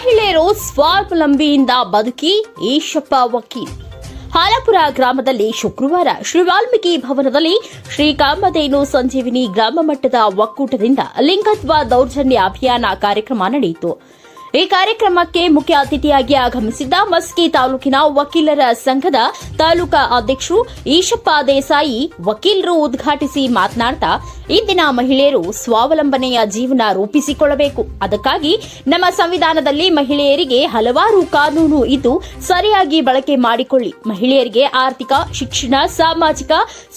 ಮಹಿಳೆಯರು ಸ್ವಾವಲಂಬಿಯಿಂದ ಬದುಕಿ ಈಶಪ್ಪ ವಕೀಲ್. ಹಾಲಪುರ ಗ್ರಾಮದಲ್ಲಿ ಶುಕ್ರವಾರ ಶ್ರೀ ವಾಲ್ಮೀಕಿ ಭವನದಲ್ಲಿ ಶ್ರೀ ಕಾಮಧೇನು ಸಂಜೀವಿನಿ ಗ್ರಾಮ ಮಟ್ಟದ ಒಕ್ಕೂಟದಿಂದ ಲಿಂಗತ್ವ ದೌರ್ಜನ್ಯ ಅಭಿಯಾನ ಕಾರ್ಯಕ್ರಮ ನಡೆಯಿತು. ಈ ಕಾರ್ಯಕ್ರಮಕ್ಕೆ ಮುಖ್ಯ ಅತಿಥಿಯಾಗಿ ಆಗಮಿಸಿದ್ದ ಮಸ್ಕಿ ತಾಲೂಕಿನ ವಕೀಲರ ಸಂಘದ ತಾಲೂಕಾ ಅಧ್ಯಕ್ಷರು ಈಶಪ್ಪ ದೇಸಾಯಿ ವಕೀಲರು ಉದ್ಘಾಟಿಸಿ ಮಾತನಾಡ್ತಾ, ಇಂದಿನ ಮಹಿಳೆಯರು ಸ್ವಾವಲಂಬನೆಯ ಜೀವನ ರೂಪಿಸಿಕೊಳ್ಳಬೇಕು. ಅದಕ್ಕಾಗಿ ನಮ್ಮ ಸಂವಿಧಾನದಲ್ಲಿ ಮಹಿಳೆಯರಿಗೆ ಹಲವಾರು ಕಾನೂನು ಇದ್ದು, ಸರಿಯಾಗಿ ಬಳಕೆ ಮಾಡಿಕೊಳ್ಳಿ. ಮಹಿಳೆಯರಿಗೆ ಆರ್ಥಿಕ, ಶಿಕ್ಷಣ, ಸಾಮಾಜಿಕ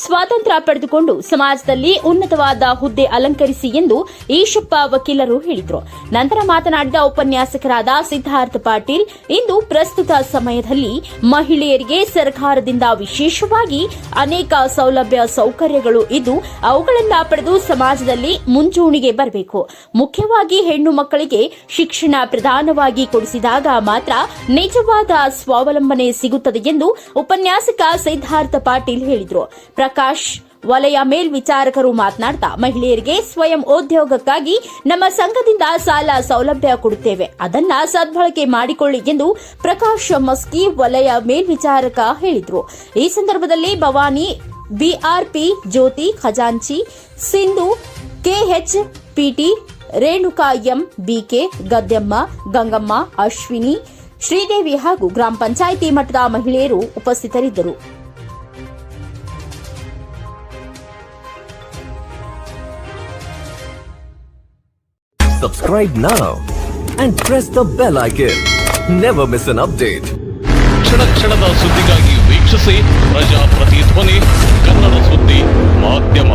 ಸ್ವಾತಂತ್ರ್ಯ ಪಡೆದುಕೊಂಡು ಸಮಾಜದಲ್ಲಿ ಉನ್ನತವಾದ ಹುದ್ದೆ ಅಲಂಕರಿಸಿ ಎಂದು ಈಶಪ್ಪ ವಕೀಲರು ಹೇಳಿದರು. ನಂತರ ಮಾತನಾಡಿದ ಉಪನ್ಯಾಸಕರಾದ ಸಿದ್ಧಾರ್ಥ ಪಾಟೀಲ್, ಇಂದು ಪ್ರಸ್ತುತ ಸಮಯದಲ್ಲಿ ಮಹಿಳೆಯರಿಗೆ ಸರ್ಕಾರದಿಂದ ವಿಶೇಷವಾಗಿ ಅನೇಕ ಸೌಲಭ್ಯ ಸೌಕರ್ಯಗಳು ಇದ್ದು, ಅವುಗಳನ್ನ ಪಡೆದು ಸಮಾಜದಲ್ಲಿ ಮುಂಚೂಣಿಗೆ ಬರಬೇಕು. ಮುಖ್ಯವಾಗಿ ಹೆಣ್ಣು ಮಕ್ಕಳಿಗೆ ಶಿಕ್ಷಣ ಪ್ರಧಾನವಾಗಿ ಕೊಡಿಸಿದಾಗ ಮಾತ್ರ ನಿಜವಾದ ಸ್ವಾವಲಂಬನೆ ಸಿಗುತ್ತದೆ ಎಂದು ಉಪನ್ಯಾಸಕ ಸಿದ್ಧಾರ್ಥ ಪಾಟೀಲ್ ಹೇಳಿದರು. ಪ್ರಕಾಶ್ ವಲಯ ಮೇಲ್ವಿಚಾರಕರು ಮಾತನಾಡ್ತಾ ಮಹಿಳೆಯರಿಗೆ ಸ್ವಯಂ ಉದ್ಯೋಗಕ್ಕಾಗಿ ನಮ್ಮ ಸಂಘದಿಂದ ಸಾಲ ಸೌಲಭ್ಯ ಕೊಡುತ್ತೇವೆ. ಅದನ್ನ ಸದ್ಬಳಕೆ ಮಾಡಿಕೊಳ್ಳಿ ಎಂದು ಪ್ರಕಾಶ್ ಮಸ್ಕಿ ವಲಯ ಮೇಲ್ವಿಚಾರಕ ಹೇಳಿದರು. ಈ ಸಂದರ್ಭದಲ್ಲಿ ಭವಾನಿ ಬಿಆರ್ಪಿ ಜ್ಯೋತಿ ಖಜಾಂಚಿ, Sindhu KH PT Renuka M, BK Gaddemma Gangamma, Ashwini, Sridevi ಹಾಗೂ ಗ್ರಾಮ ಪಂಚಾಯಿತಿ ಮಟ್ಟದ ಮಹಿಳೆಯರು ಉಪಸ್ಥಿತರಿದ್ದರು. Subscribe now and press the bell icon. Never miss an update. ಕ್ಷಣ ಕ್ಷಣದ ಸುದ್ದಿಗಾಗಿ ವೀಕ್ಷಿಸಿ ಪ್ರಜಾಪ್ರತಿಧ್ವನಿ ಕನ್ನಡ ಸುದ್ದಿ ಮಾಧ್ಯಮ